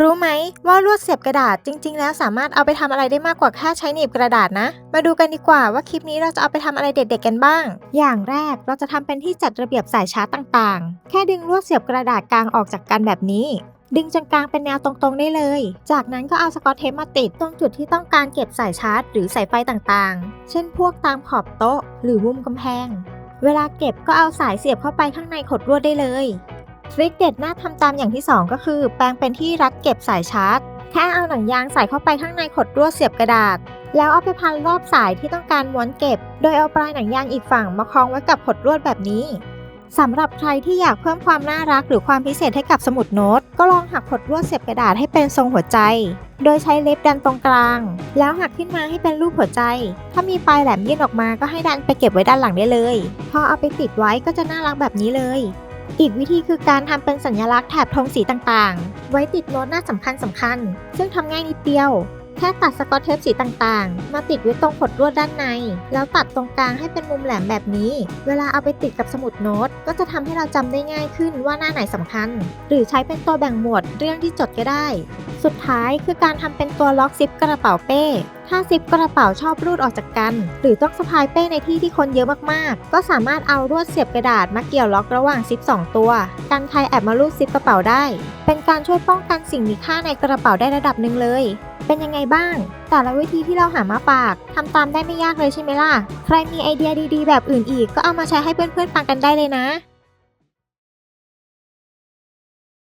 รู้ไหมว่าลวดเสียบกระดาษจริง ๆ แล้วสามารถเอาไปทำอะไรได้มากกว่าแค่ใช้หนีบกระดาษนะ มาดูกันดีกว่าว่าคลิปนี้เราจะเอาไปทำอะไรเด็ดๆกันบ้าง อย่างแรกเราจะทำเป็นที่จัดระเบียบสายชาร์จต่างๆ แค่ดึงลวดเสียบกระดาษกลางออกจากกันแบบนี้ดึงจนกลางเป็นแนวตรงๆได้เลย จากนั้นก็เอาสกอตเทปมาติดตรงจุดที่ต้องการเก็บสายชาร์จ หรือสายไฟต่างๆ เช่นพวกตามขอบโต๊ะ หรือมุมกำแพง เวลาเก็บก็เอาสายเสียบเข้าไปข้างในขดลวดได้เลย ทริคเด็ดน่าทำตามอย่างที่ 2 ก็คือ แปลงเป็นที่รัดเก็บสายชาร์จ แค่เอาหนังยางใส่เข้าไปข้างในขดลวดเสียบกระดาษ แล้วเอาไปพันรอบสายที่ต้องการม้วนเก็บ โดยเอาปลายหนังยางอีกฝั่งมาคล้องไว้กับขดลวดแบบนี้สำหรับใครที่อยากเพิ่มความน่ารักหรือความพิเศษให้กับสมุดโน้ต ก็ลองหักขดลวดเสียบกระดาษให้เป็นทรงหัวใจ โดยใช้เล็บดันตรงกลาง แล้วหักขึ้นมาให้เป็นรูปหัวใจ ถ้ามีปลายแหลมยื่นออกมาก็ให้ดันไปเก็บไว้ด้านหลังได้เลย พอเอาไปติดไว้ก็จะน่ารักแบบนี้เลย อีกวิธีคือการทำเป็นสัญลักษณ์แถบธงสีต่างๆ ไว้ติดโน้ตหน้าสำคัญสำคัญๆซึ่งทำง่ายนิดเดียว ค่ตัดสกอตเทปสีต่างๆ มาติดไว้ตรงขดลวดด้านใน แล้วตัดตรงกลางให้เป็นมุมแหลมแบบนี้ เวลาเอาไปติดกับสมุดโน้ต ก็จะทำให้เราจำได้ง่ายขึ้นว่าหน้าไหนสำคัญ หรือใช้เป็นตัวแบ่งหมวดเรื่องที่จดก็ได้ สุดท้ายคือการทำเป็นตัวล็อกซิปกระเป๋าเป้ถ้าซิปกระเป๋าชอบรูดออกจากกัน หรือต้องสะพายเป้ในที่ที่คนเยอะมากๆ ก็สามารถเอาลวดเสียบกระดาษมาเกี่ยวล็อกระหว่างซิป 2 ตัว กันใครแอบมาลูดซิปกระเป๋าได้ เป็นการช่วยป้องกันสิ่งมีค่าในกระเป๋าได้ระดับหนึ่งเลย เป็นยังไงบ้าง แต่ละวิธีที่เราหามาฝากทำตามได้ไม่ยากเลยใช่ไหมล่ะ ใครมีไอเดียดีๆ แบบอื่นอีกก็เอามาแชร์ให้เพื่อนๆฟังกันได้เลยนะ